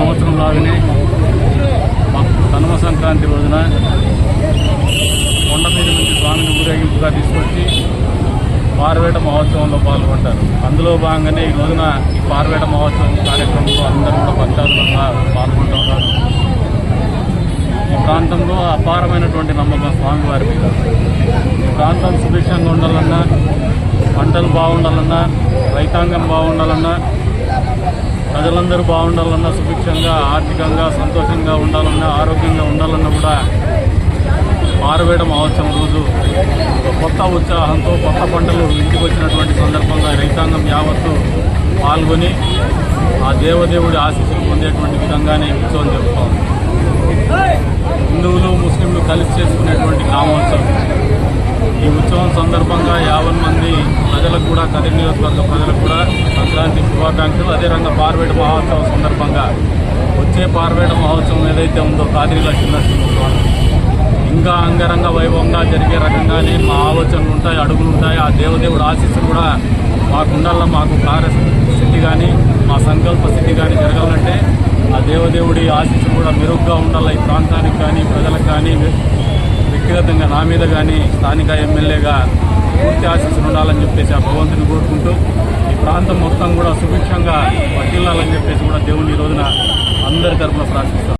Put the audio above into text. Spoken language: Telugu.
సంవత్సరం లాగానే కనుమ సంక్రాంతి రోజున కొండ మీద నుంచి స్వామిని ఊరేగింపుగా తీసుకొచ్చి పార్వేట మహోత్సవంలో పాల్గొంటారు. అందులో భాగంగానే ఈ రోజున ఈ పార్వేట మహోత్సవం కార్యక్రమంలో అందరూ కూడా భక్తాదులంగా పాల్గొంటున్నారు ఈ ప్రాంతంలో అపారమైనటువంటి నమ్మకం స్వామివారి మీద. ఈ ప్రాంతం సుభిక్షంగా ఉండాలన్నా పంటలు బాగుండాలన్నా రైతాంగం బాగుండాలన్నా ప్రజలందరూ బాగుండాలన్నా సుభిక్షంగా ఆర్థికంగా సంతోషంగా ఉండాలన్నా ఆరోగ్యంగా ఉండాలన్నా కూడా మారవేయడం అవసరం రోజు. కొత్త ఉత్సాహంతో కొత్త పంటలు ఇంటికి వచ్చినటువంటి సందర్భంగా రైతాంగం యావత్తు పాల్గొని ఆ దేవదేవుడి ఆశీస్సులు పొందేటువంటి విధంగానే ఉత్సవం జరుపుతాం హిందువులు ముస్లింలు కలిసి చేసుకునేటువంటి గ్రామోత్సవం ఈ ఉత్సవం సందర్భంగా యాభై మంది ప్రజలకు కూడా కదిరి నియోజకవర్గ ప్రజలకు కూడా సంక్రాంతి శుభాకాంక్షలు. అదే పార్వేట మహోత్సవం సందర్భంగా వచ్చే పార్వేట మహోత్సవం ఏదైతే ఉందో కాదిరి లక్ష్మీనరసింహస్వామి ఇంకా అంగరంగ వైభవంగా జరిగే రకంగానే మా ఆలోచనలు ఉంటాయి అడుగులు ఉంటాయి. ఆ దేవదేవుడు ఆశీస్సులు కూడా మాకు మాకు కార్యస్థితి కానీ మా సంకల్ప స్థితి కానీ జరగాలంటే ఆ దేవదేవుడి ఆశీస్సులు కూడా మెరుగ్గా ఉండాలి. ఈ ప్రాంతానికి కానీ ప్రజలకు కానీ వ్యక్తిగతంగా నా మీద కానీ స్థానిక ఎమ్మెల్యేగా పూర్తి ఆశీస్సులు ఉండాలని చెప్పేసి ఆ భగవంతుని కోరుకుంటూ ఈ ప్రాంతం మొత్తం కూడా సుభిక్షంగా వర్తిల్లాలని చెప్పేసి కూడా దేవుని ఈ రోజున అందరి తరఫున ప్రార్థిస్తాం.